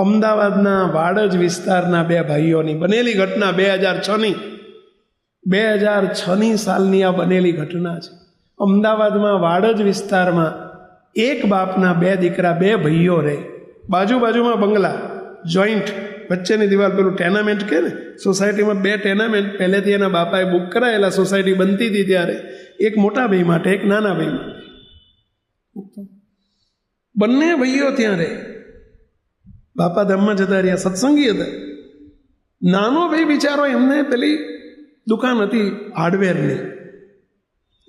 અમદાવાદના વાડજ વિસ્તારના બે ભાઈઓની બનેલી ઘટના બે હજાર છની. બે હજાર છની સાલની આ બનેલી ઘટના છે. અમદાવાદમાં વાડજ વિસ્તારમાં એક બાપના બે દીકરા, બે ભાઈઓ રહે. બાજુ બાજુમાં બંગલા, જોઈન્ટ, વચ્ચેની દિવાલ પેલું ટેનામેન્ટ કે ને? સોસાયટીમાં બે ટેનામેન્ટ, પહેલેથી એના બાપાએ બુક કરાયેલા, સોસાયટી બનતી હતી ત્યારે. એક મોટા ભાઈ માટે, એક નાના ભાઈ માટે. બંને ભાઈઓ ત્યાં રહે. બાપા ધામમાં જતા રહ્યા, સત્સંગી હતા. નાનો ભાઈ બિચારો એમને પેલી દુકાન હતી હાર્ડવેરની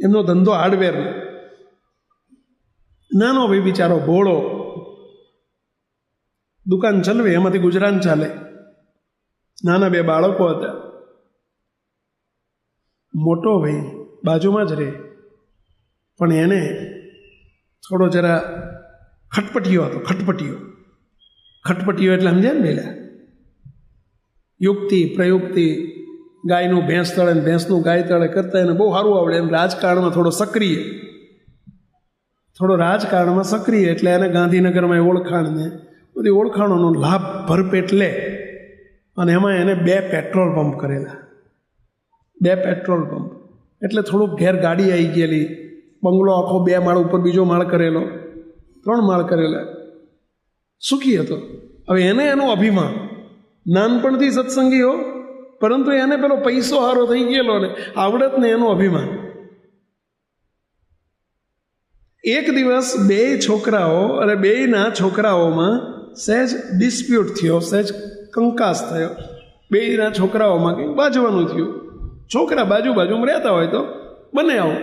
એમનો ધંધો હાર્ડવેરનો નાનો ભાઈ બિચારો ભોળો. દુકાન ચલવે એમાંથી ગુજરાન ચાલે. નાના બે બાળકો હતા. મોટો ભાઈ બાજુમાં જ રહે. પણ એને થોડો જરા ખટપટીયો હતો, ખટપટીયો. ખટપટીયો એટલે સમજ્યા ને પેલા? યુક્તિ, પ્રયુક્તિ, ગાયનું ભેંસ તળે ને ભેંસનું ગાય તળે કરતા એને બહુ સારું આવડે. એમ રાજકારણમાં થોડો સક્રિય. થોડો રાજકારણમાં સક્રિય એટલે એને ગાંધીનગરમાં ઓળખાણને, બધી ઓળખાણોનો લાભ ભરપેટ લે અને એમાં એને બે પેટ્રોલ પંપ કરેલા. બે પેટ્રોલ પંપ. એટલે થોડુંક ઘેર ગાડી આવી ગયેલી. બંગલો આખો બે માળ ઉપર બીજો માળ કરેલો. ત્રણ માળ કરેલા. સુખી હતો. હવે એને એનું અભિમાન. નાનપણથી સત્સંગી હો, પરંતુ એને પેલો પૈસો હારો થઈ ગયેલો ને આવડત ને એનું અભિમાન. એક દિવસ બે છોકરાઓ અને બેયના છોકરાઓમાં સહેજ ડિસ્પ્યુટ થયો, સહેજ કંકાસ થયો. બેયના છોકરાઓમાં કંઈક બાજવાનું થયું. છોકરા બાજુ બાજુમાં રહેતા હોય તો બને આવું.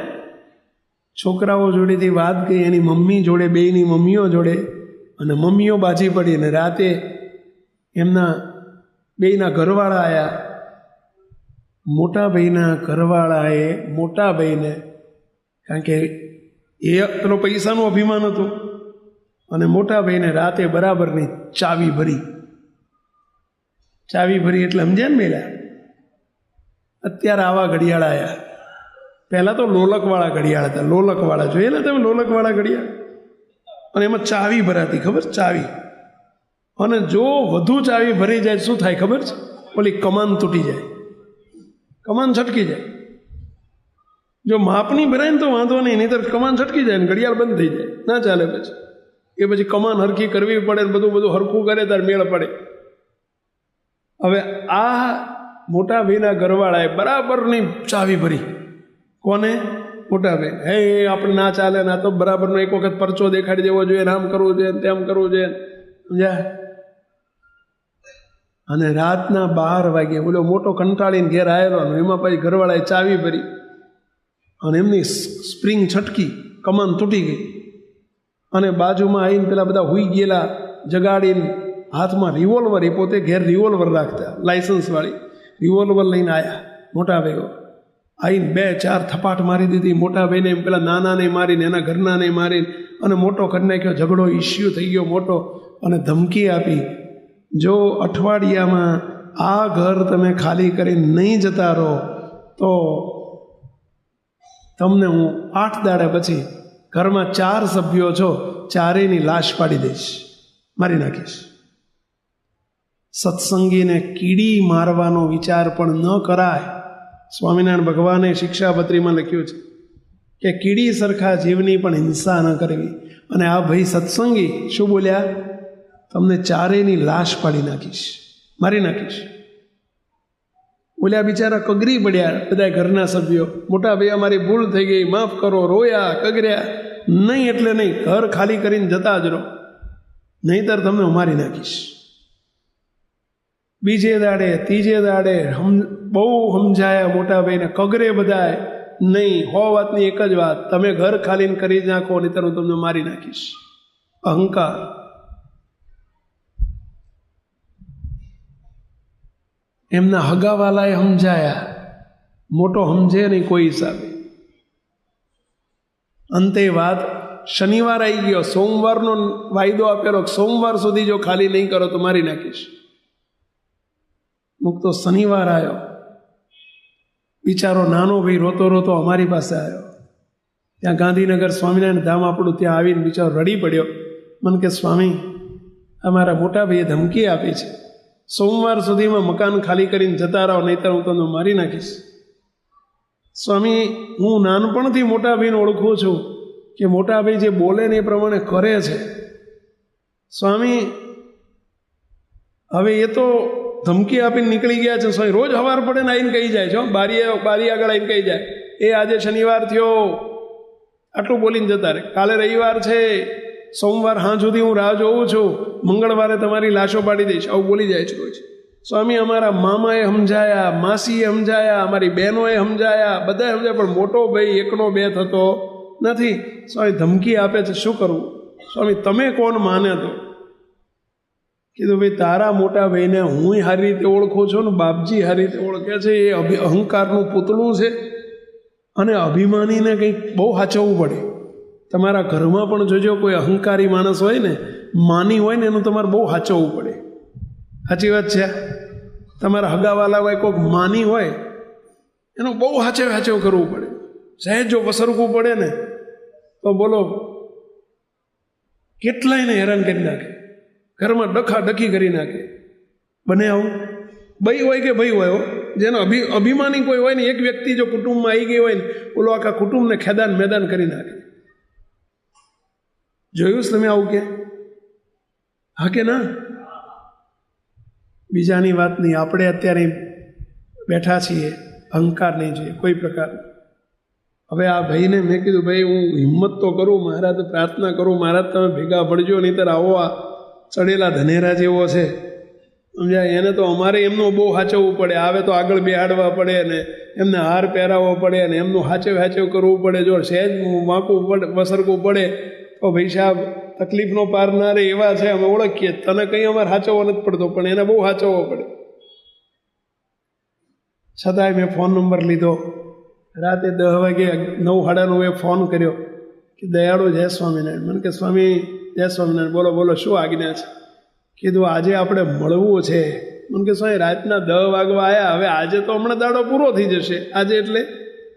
છોકરાઓ જોડેથી વાત કરી, એની મમ્મી જોડે, બેયની મમ્મીઓ જોડે અને મમ્મીઓ બાજી પડી અને રાતે એમના બેયના ઘરવાળા આવ્યા મોટા ભાઈના ઘરવાળાએ મોટા ભાઈને, કારણ કે એ પેલો પૈસાનું અભિમાન હતું, અને મોટા ભાઈને રાતે બરાબરની ચાવી ભરી. ચાવી ભરી એટલે સમજ્યા ને મેલા? અત્યારે આવા ઘડિયાળ આવ્યા પહેલાં તો લોલકવાળા ઘડિયાળ હતા. લોલકવાળા, જોયેલા તમે લોલકવાળા ઘડિયાળ? અને એમાં ચાવી ભરાતી, ખબર? ચાવી. અને જો વધુ ચાવી ભરી જાય, શું થાય ખબર છે? ઓલી કમાન તૂટી જાય. કમાન છટકી જાય. જો માપની ભરાય ને તો વાંધો નહીં નહીં તો કમાન છટકી જાય ને ઘડિયાળ બંધ થઈ જાય. ના ચાલે પછી. એ પછી કમાન હરખી કરવી પડે ને બધું બધું હરખું કરે, ત્યારે મેળ પડે. હવે આ મોટા ભાઈના ઘરવાળાએ બરાબરની ચાવી ભરી. કોને? મોટા ભાઈ હે, આપણે ના ચાલે, ના તો બરાબરનો એક વખત પરચો દેખાડી દેવો જોઈએ, ને આમ કરવું જોઈએ તેમ કરવું જોઈએ. સમજ્યા? અને રાતના બાર વાગે બોલો મોટો કંટાળીને ઘેર આવેલો એમાં પછી ઘરવાળાએ ચાવી ભરી અને એમની સ્પ્રિંગ છટકી, કમાન તૂટી ગઈ. અને બાજુમાં આવીને પેલા બધા હુઈ ગયેલા જગાડીને હાથમાં રિવોલ્વર એ પોતે ઘેર રિવોલ્વર રાખતા લાઇસન્સવાળી રિવોલ્વર લઈને આવ્યા મોટા ભાઈઓ. આવીને બે, ચાર થપાટ મારી દીધી. મોટા ભાઈને એમ પેલા નાનાને મારીને, એના ઘરનાને મારીને અને મોટો કરી નાખ્યો ઝઘડો ઇસ્યુ થઈ ગયો મોટો અને ધમકી આપી. જો અઠવાડિયામાં આ ઘર તમે ખાલી કરીને નહીં જતા રહો, તો તમને હું આઠ દાડા પછી ઘરમાં ચાર સભ્યો છો, ચારેયની લાશ પાડી દઈશ. મારી નાખીશ. સત્સંગીને કીડી મારવાનો વિચાર પણ ન કરાય. સ્વામિનારાયણ ભગવાને શિક્ષાપત્રીમાં લખ્યું છે કે કીડી સરખા જીવની પણ હિંસા ન કરવી. અને આ ભાઈ સત્સંગી શું બોલ્યા? તમને ચારેયની લાશ પાડી નાખીશ. મારી નાખીશ. બોલ્યા, બિચારા કગરી પડ્યા બધા ઘરના સભ્યો. મોટા ભાઈ, અમારી ભૂલ થઈ ગઈ. માફ કરો. રોયા, કગર્યા. નહીં એટલે નહીં. ઘર ખાલી કરીને જતા જ રહો. નહીંતર તમને હું મારી નાખીશ. બીજે દાડે, ત્રીજે દાડે હમ, બહુ સમજાયા મોટા ભાઈને, કગરે બધાએ નહીં, હો વાતની એક જ વાત, તમે ઘર ખાલીને કરી નાખો, નહીતર હું તમને મારી નાખીશ. અહંકાર. એમના હગાવાલાએ સમજાયા મોટો સમજે નહીં કોઈ હિસાબે. અંતે વાત, શનિવાર આવી ગયો, સોમવારનો વાયદો આપેલો સોમવાર સુધી જો ખાલી નહીં કરો તો મારી નાખીશ. મુક તો શનિવાર આવ્યો બિચારો નાનો ભાઈ રોતો રોતો અમારી પાસે આવ્યો ત્યાં ગાંધીનગર સ્વામિનારાયણ ધામ આપણું ત્યાં આવીને બિચારો રડી પડ્યો. મન કે, સ્વામી અમારા મોટા ભાઈએ ધમકી આપી છે. સોમવાર સુધીમાં મકાન ખાલી કરીને જતા રહો, નહીતર હું તમને મારી નાખીશ. સ્વામી, હું નાનપણથી મોટા ભાઈને ઓળખું છું કે મોટા ભાઈ જે બોલે ને એ પ્રમાણે કરે છે. સ્વામી, હવે એ તો ધમકી આપીને નીકળી ગયા છે. સ્વામી રોજ હવાર પડે ને આવીને કહી જાય છે બારી બારી આગળ આવીને કહી જાય. એ આજે શનિવાર થયો. આટલું બોલીને જતા રહે. કાલે રવિવાર છે. સોમવાર હાં સુધી હું રાહ જોઉં છું. મંગળવારે તમારી લાશો પાડી દઈશ. આવું બોલી જાય છે રોજ. સ્વામી, અમારા મામાએ સમજાયા, માસીએ સમજાયા, અમારી બહેનોએ સમજાયા, બધાએ સમજાયા, પણ મોટો ભાઈ એકનો બે થતો નથી. સ્વામી ધમકી આપે છે. શું કરવું સ્વામી, તમે કોણ માને તો? કીધું, ભાઈ, તારા મોટા ભાઈને હું સારી રીતે ઓળખું છું ને, બાપજી સારી રીતે ઓળખે છે, એ અભિ, અહંકારનું પૂતળું છે. અને અભિમાનીને કંઈક બહુ સાચવવું પડે. તમારા ઘરમાં પણ જોજો, કોઈ અહંકારી માણસ હોય ને, માની હોય ને, એનું તમારે બહુ સાચવવું પડે. સાચી વાત છે? તમારા હગાવાલા હોય કોઈક માની હોય, એનું બહુ હાચવ હાચવ કરવું પડે. સહેજ જો વસરવું પડે ને, તો બોલો, કેટલાયને હેરાન કરી નાખે? ઘરમાં ડખા ડખી કરી નાખે. બને આવું? ભાઈ હોય કે ભાઈ હોય. જેનો અભિ, અભિમાની કોઈ હોય ને, એક વ્યક્તિ જો કુટુંબમાં આવી ગઈ હોય ને, ઓલો આખા કુટુંબને ખેદાન મેદાન કરી નાખે. જોયું છે તમે આવું કે? હા કે ના? બીજાની વાત નહીં. આપણે અત્યારે બેઠા છીએ, અહંકાર નહીં જોઈએ, કોઈ પ્રકાર. હવે આ ભાઈને મેં કીધું, ભાઈ, હું હિંમત તો કરું મહારાજ પ્રાર્થના કરું મહારાજ તમે ભેગા પડજો નહીંતર આવો આ ચડેલા ધનેરા જેવો છે. સમજાય? એને તો અમારે એમનું બહુ સાચવવું પડે. આવે તો આગળ બેહાડવા પડે ને એમને હાર પહેરાવવો પડે ને એમનું હાચવ હાચવ કરવું પડે. જો સહેજ વાંકવું પડે વસરકવું પડે, તો ભાઈ સાહેબ, તકલીફનો પાર ના રહે એવા છે. અમે ઓળખીએ. તને કંઈ અમારે સાચવવો નથી પડતો, પણ એને બહુ સાચવવો પડે. છતાંય મેં ફોન નંબર લીધો. રાતે દસ વાગે નવ સાડા નવે ફોન કર્યો કે દયાળુ જય સ્વામિનારાયણ. મને કે, સ્વામી જય સ્વામિનારાયણ બોલો બોલો, શું આજ્ઞા છે? કીધું, આજે આપણે મળવું છે. મને કે, સ્વામી, રાતના દહ વાગવા આવ્યા હવે આજે તો હમણાં દાડો પૂરો થઈ જશે. આજે એટલે?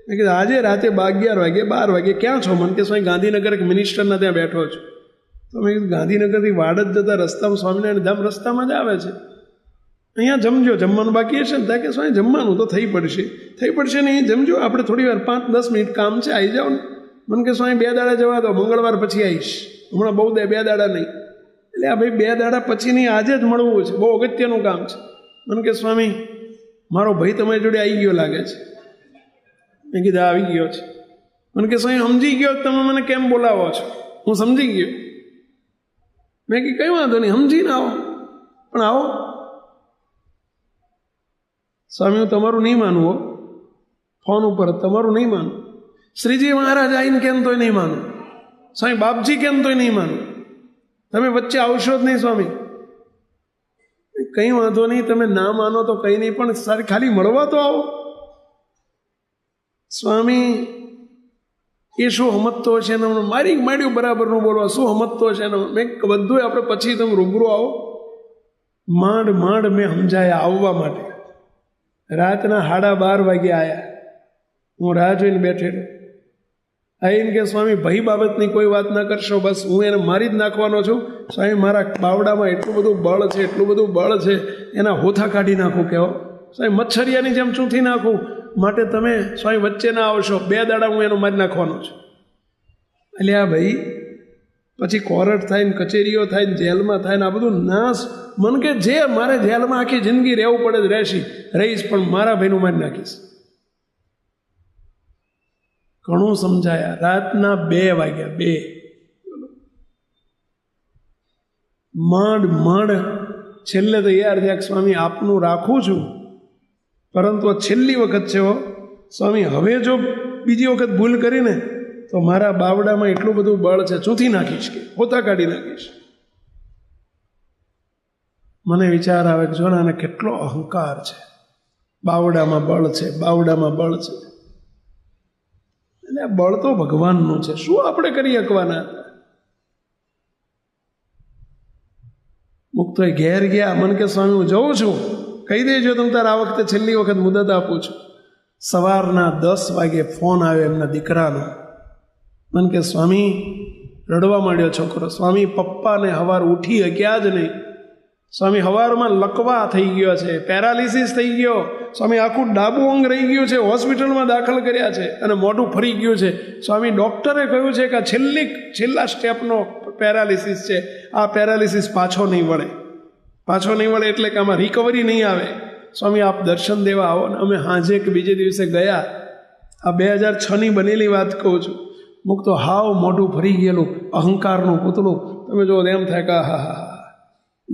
મેં કીધું, આજે રાતે અગિયાર વાગે, બાર વાગે. ક્યાં છો? મને કે, સ્વામી, ગાંધીનગર એક મિનિસ્ટરના ત્યાં બેઠો છું. તો મેં કીધું, ગાંધીનગરથી વાડજ જતા રસ્તામાં સ્વામિનારાયણ ધામ રસ્તામાં જ આવે છે. અહીંયા જમજો, જમવાનું બાકી હશે ને? ત્યાં કે, સ્વામી, જમવાનું તો થઈ પડશે. થઈ પડશે ને અહીં જમજો, આપણે થોડી વાર પાંચ દસ મિનિટ કામ છે આવી જાઓ ને. મને કે, સ્વામી, બે દાડા જવા દો, મંગળવાર પછી આવીશ. હમણાં બહુ દે બે દાડા નહીં. એટલે આ ભાઈ બે દાડા પછી નહીં આજે જ મળવું છે. બહુ અગત્યનું કામ છે. મને કે, સ્વામી, મારો ભાઈ તમારી જોડે આવી ગયો લાગે છે. મેં કીધું, આવી ગયો છે. મને કે, સ્વામી, સમજી ગયો તમે મને કેમ બોલાવો છો? હું સમજી ગયો. મેં કીધું, કઈ વાંધો નહીં, સમજીને આવો. પણ આવો. સ્વામી, હું તમારું નહીં માનું હો. ફોન ઉપર, તમારું નહીં માનું. શ્રીજી મહારાજ આવીને કેમ તોય નહીં માનું? સ્વામી, બાપજી કેમ તોય નહીં માનું? તમે વચ્ચે આવશો જ નહીં સ્વામી. કંઈ વાંધો નહીં, તમે ના માનો તો કંઈ નહીં, પણ સારી ખાલી મળવા તો આવો. સ્વામી, એ શું હમતતો હશે એને મારી માંડ્યું બરાબરનું બોલવા? શું હમતતો હશે એને મેં બધું આપણે પછી તમે રૂબરૂ આવો. માંડ માંડ મેં સમજાયા આવવા માટે. રાતના સાડા બાર વાગે આવ્યા હું રાહ જોઈને બેઠેલો. આવીને કે, સ્વામી, ભાઈ બાબતની કોઈ વાત ના કરશો, બસ હું એને મારી જ નાખવાનો છું. સ્વામી, મારા બાવડામાં એટલું બધું બળ છે, એટલું બધું બળ છે, એના હોથા કાઢી નાખું કહેવો સ્વામી, મચ્છરિયાની જેમ ચૂંથી નાખું. માટે તમે, સ્વામી, વચ્ચે ના આવશો. બે દાડા હું એનો મારી નાખવાનો છું. એટલે આ ભાઈ પછી કોરટ થાય ને કચેરીઓ થાય ને જેલમાં થાય ને આ બધું નાશ. મન કે જે મારે જેલમાં આખી જિંદગી રહેવું પડે જ રહેશી. રહીશ પણ મારા ભાઈનું મારી નાખીશ. ઘણું સમજાયા. રાતના બે વાગ્યા, બે. માંડ માંડ, છેલ્લે તૈયાર થયા સ્વામી, આપનું રાખું છું. પરંતુ આ છેલ્લી વખત છે હો. સ્વામી, હવે જો બીજી વખત ભૂલ કરીને, તો મારા બાવડામાં એટલું બધું બળ છે, ચૂથી નાખીશ કે, પોતા કાઢી નાખીશ. મને વિચાર આવે કે જો ને આને કેટલો અહંકાર છે. બાવડામાં બળ છે, બાવડામાં બળ છે. એટલે આ બળ તો ભગવાનનું છે. શું આપણે કરી શકવાના? મુક્તો ઘેર ગયા. મન કે સ્વામી, હું જઉં છું. કહી દેજો, તમે તારે આ વખતે છેલ્લી વખત મુદત આપું છું. સવારના દસ વાગે ફોન આવ્યો એમના દીકરાનો. મન કે સ્વામી, રડવા માંડ્યો છોકરો. સ્વામી, પપ્પાને હવાર ઉઠી હક્યા જ નહીં. સ્વામી, હવારમાં લકવા થઈ ગયો છે, પેરાલિસિસ થઈ ગયો. સ્વામી, આખું ડાબું અંગ રહી ગયું છે, હોસ્પિટલમાં દાખલ કર્યા છે અને મોઢું ફરી ગયું છે. સ્વામી, ડૉક્ટરે કહ્યું છે કે આ છેલ્લી, છેલ્લા સ્ટેપનો પેરાલિસિસ છે. આ પેરાલિસિસ પાછો નહીં વળે. પાછો નહીં વળે એટલે કે આમાં રિકવરી નહીં આવે. સ્વામી, આપ દર્શન દેવા આવો ને અમે હાજે કે બીજે દિવસે ગયા. આ બે હજાર છની બનેલી વાત કહું છું. મુક તો હાવ મોઢું ફરી ગયેલું, અહંકારનું પૂતળું. તમે જો એમ થાય કે હા હા હા.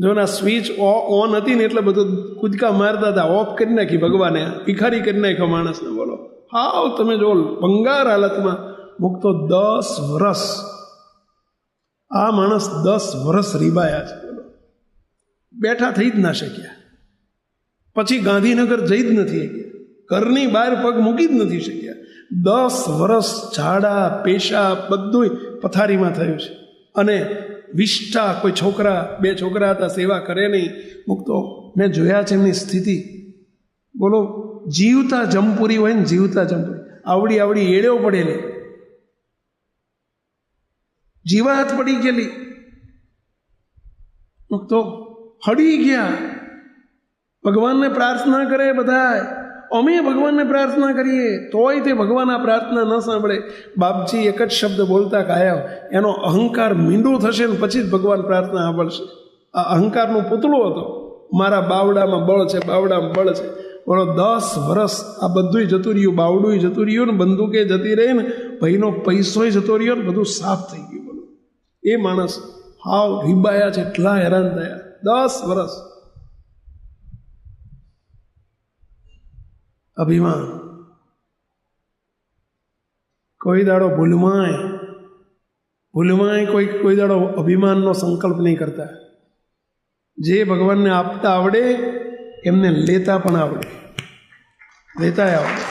જો ના સ્વિચ ઓન હતી ને એટલે બધું કૂદકા મારતા હતા ઓફ કરી નાખી ભગવાને, ભિખારી કરી નાખ્યો માણસને, બોલો. હાવ તમે જો ભંગાર હાલતમાં મૂકતો દસ વરસ. આ માણસ દસ વરસ રીબાયા છે, બોલો. બેઠા થઈ જ ના શક્યા. પછી ગાંધીનગર જઈ જ નથી ઘરની બહાર પગ મૂકી જ નથી શક્યા. દસ વરસ ઝાડા પેશા બધું પથારીમાં થયું છે. અને વિષ્ઠા, કોઈ છોકરા, બે છોકરા હતા, સેવા કરે નહીં. મૂકતો મેં જોયા છે એમની સ્થિતિ. બોલો, જીવતા જમપુરી હોય ને જીવતા જમપુરી. આવડી આવડી એળ્યો પડેલી. જીવાત પડી ગયેલી. મૂકતો હડી ગયા. ભગવાનને પ્રાર્થના કરે બધા અમે ભગવાનને પ્રાર્થના કરીએ, તોય તે ભગવાન આ પ્રાર્થના ન સાંભળે. બાપજી એક જ શબ્દ બોલતા કાયા, એનો અહંકાર મીંડું થશે ને પછી જ ભગવાન પ્રાર્થના સાંભળશે. આ અહંકારનું પૂતળું હતો. મારા બાવડામાં બળ છે, બાવડામાં બળ છે. બોલો, દસ વર્ષ આ બધુંય જતું રહ્યું બાવડું જતું રહ્યું ને બંદૂકે જતી રહી ને ભાઈનો પૈસોય જતો રહ્યો ને બધું સાફ થઈ ગયું. બોલો. એ માણસ હાવ રીબાયા છે, એટલા હેરાન થયા. દસ વર્ષ અભિમાન. કોઈ દાડો ભૂલમાંય ભૂલમાંય કોઈ કોઈ દાડો અભિમાનનો સંકલ્પ નહીં કરતા. જે ભગવાનને આપતા આવડે, એમને લેતા પણ આવડે. લેતા આવડે.